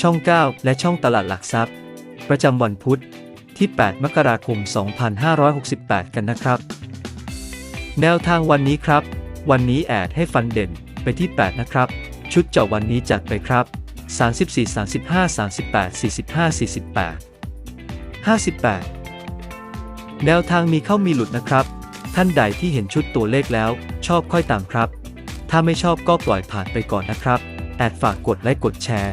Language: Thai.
ช่อง 9 และช่องตลาดหลักทรัพย์ ประจำวันพุธที่ 8 มกราคม 2568 กันนะครับ แนวทางวันนี้ครับ วันนี้แอดให้ฟันเด่นไปที่ 8 นะครับ ชุดเจาะวันนี้จัดไปครับ 34 35 38 45 48 58 แนวทางมีเข้ามีหลุดนะครับ ท่านใดที่เห็นชุดตัวเลขแล้ว ชอบค่อยตามครับ ถ้าไม่ชอบก็ปล่อยผ่านไปก่อนนะครับ แอดฝากกดไลค์กดแชร์